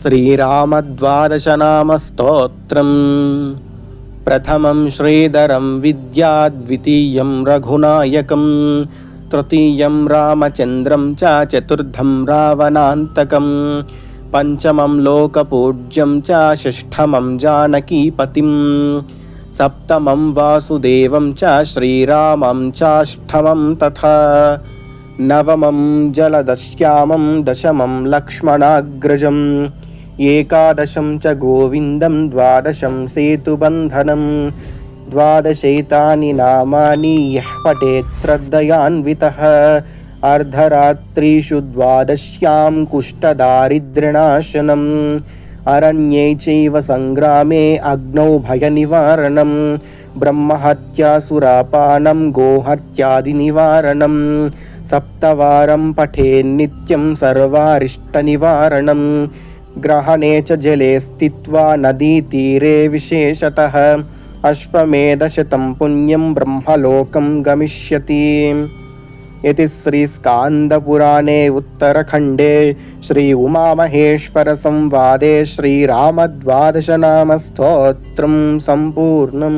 श्रीरामद्वादशनामस्तोत्रम् प्रथमं श्रीधरं विद्या द्वितीयं रघुनायकं तृतीयं रामचन्द्रं च चतुर्थं रावणान्तकं पञ्चमं लोकपूज्यं च षष्ठमं जानकीपतिं सप्तमं वासुदेवं च श्रीरामं चाष्टमं तथा नवमं जलदश्यामं दशमं लक्ष्मणाग्रजम् ఏకాదశం చ గోవిందం ద్వాదశం సేతుబంధనం ద్వాదశైతాని నామాని యః పఠేత్ శ్రద్ధయాన్వితः అర్ధరాత్రిషు ద్వాదశ్యాం కుష్ఠదారిద్ర్యనాశనం అరణ్యే చైవ సంగ్రామే అగ్నౌ భయనివారణం బ్రహ్మహత్యాసురాపానం గోహత్యాదినివారణం సప్తవారం పఠేన్నిత్యం సర్వారిష్టనివారణం గ్రహణే చ జలే స్థిత్వా నదీతీరే విశేషత అశ్వమేధశతం పుణ్యం బ్రహ్మలోకం గమిష్యతి ఇది శ్రీ స్కాందపురాణే ఉత్తరఖండే శ్రీ ఉమామహేశ్వర సంవాదే శ్రీరామద్వాదశనామ సంపూర్ణం